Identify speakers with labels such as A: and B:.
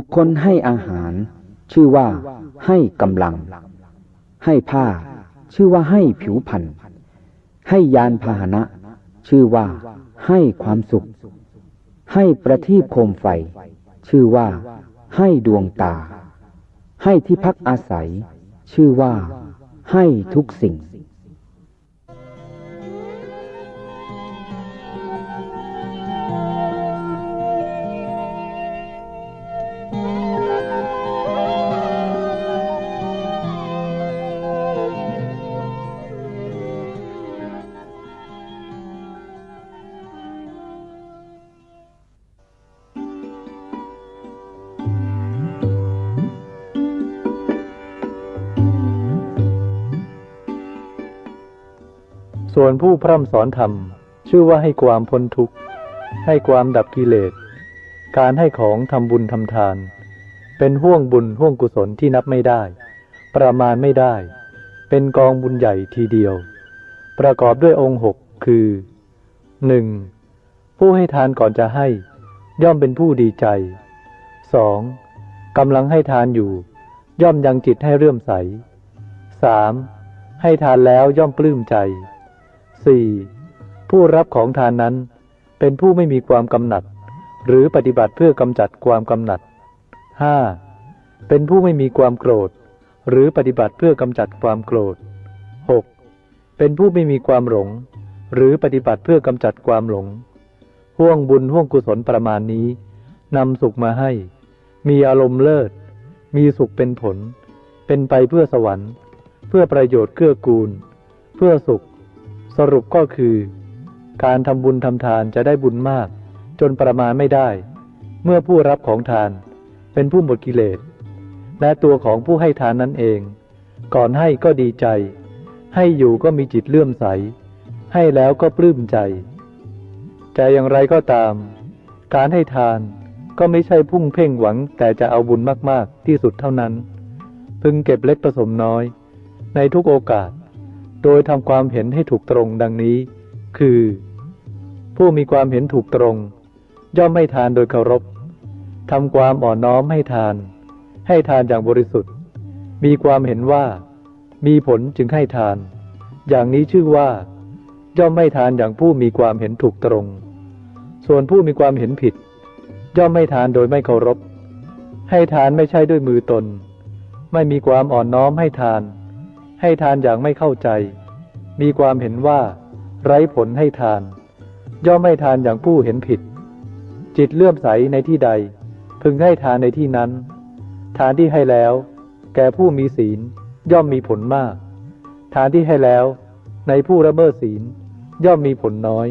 A: ุคลให้อาหาร ชื่อว่าให้กำลัง ให้ผ้า ชื่อว่าให้ผิวพรรณให้ยานพาหนะ ชื่อว่าให้ความสุข ให้ประทีปโคมไฟ ชื่อว่าให้ดวงตา ให้ที่พักอาศัย ชื่อว่าให้ทุกสิ่ง
B: ส่วนผู้พร่ำสอนธรรม ชื่อว่าให้ความพ้นทุกข์ ให้ความดับกิเลส การให้ของทำบุญทำทาน เป็นห่วงบุญห่วงกุศลที่นับไม่ได้ ประมาณไม่ได้ เป็นกองบุญใหญ่ทีเดียว ประกอบด้วยองค์หกคือหนึ่งผู้ให้ทานก่อนจะให้ ย่อมเป็นผู้ดีใจสองกำลังให้ทานอยู่ ย่อมยังจิตให้เรื่อมใสสามให้ทานแล้วย่อมปลื้มใจ 4. ผู้รับของทานนั้นเป็นผู้ไม่มีความกำหนัด หรือปฏิบัติเพื่อกำจัดความกำหนัด 5. เป็นผู้ไม่มีความโกรธ หรือปฏิบัติเพื่อกำจัดความโกรธ 6. เป็นผู้ไม่มีความหลง หรือปฏิบัติเพื่อกำจัดความหลง ห่วงบุญห่วงกุศลประมาณนี้นำสุขมาให้ มีอารมณ์เลิศ มีสุขเป็นผล เป็นไปเพื่อสวรรค์ เพื่อประโยชน์เกื้อกูล เพื่อสุข สรุปก็คือ การทำบุญทำทานจะได้บุญมาก จนประมาณไม่ได้ เมื่อผู้รับของทานเป็นผู้หมดกิเลส และตัวของผู้ให้ทานนั้นเอง ก่อนให้ก็ดีใจ ให้อยู่ก็มีจิตเลื่อมใส ให้แล้วก็ปลื้มใจ แต่อย่างไรก็ตาม การให้ทานก็ไม่ใช่พุ่งเพ่งหวังแต่จะเอาบุญมาก ๆ ที่สุดเท่านั้น พึงเก็บเล็กผสมน้อย ในทุกโอกาส โดยทำความเห็นให้ถูกตรงดังนี้ คือ ผู้มีความเห็นถูกตรง ย่อมไม่ทานโดยเคารพทำความอ่อนน้อมให้ทาน ให้ทานอย่างบริสุทธิ์ มีความเห็นว่า มีผลจึงให้ทาน อย่างนี้ชื่อว่า ย่อมไม่ทานอย่างผู้มีความเห็นถูกตรง ส่วนผู้มีความเห็นผิด ย่อมไม่ทานโดยไม่เคารพ ให้ทานไม่ใช่ด้วยมือตน ไม่มีความอ่อนน้อมให้ทาน ให้ทานอย่างไม่เข้าใจ มีความเห็นว่า ไร้ผลให้ทาน ย่อมไม่ทานอย่างผู้เห็นผิด จิตเลื่อมใสในที่ใด พึงให้ทานในที่นั้น ทานที่ให้แล้ว แก่ผู้มีศีลย่อมมีผลมาก ทานที่ให้แล้ว ในผู้ละเมิดศีลย่อมมีผลน้อย